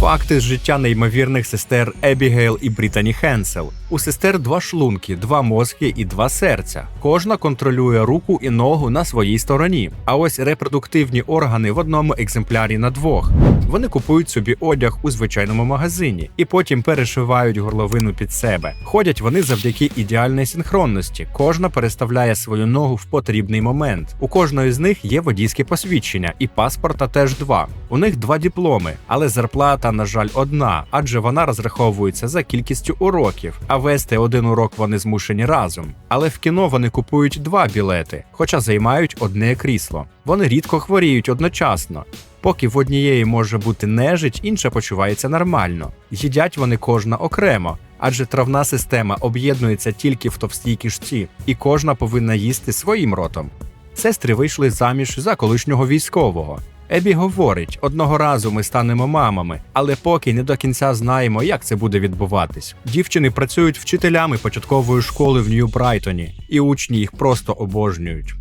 Факти з життя неймовірних сестер Ебігейл і Брітані Хенсел. У сестер два шлунки, два мозки і два серця. Кожна контролює руку і ногу на своїй стороні. А ось репродуктивні органи в одному екземплярі на двох. Вони купують собі одяг у звичайному магазині і потім перешивають горловину під себе. Ходять вони завдяки ідеальній синхронності. Кожна переставляє свою ногу в потрібний момент. У кожної з них є водійське посвідчення, і паспорта теж два. У них два дипломи, але зарплата, на жаль, одна, адже вона розраховується за кількістю уроків. А вести один урок вони змушені разом. Але в кіно вони купують два білети, хоча займають одне крісло. Вони рідко хворіють одночасно. Поки в однієї може бути нежить, інша почувається нормально. Їдять вони кожна окремо, адже травна система об'єднується тільки в товстій кишці, і кожна повинна їсти своїм ротом. Сестри вийшли заміж за колишнього військового. Ебі говорить: одного разу ми станемо мамами, але поки не до кінця знаємо, як це буде відбуватись. Дівчини працюють вчителями початкової школи в Нью-Брайтоні, і учні їх просто обожнюють.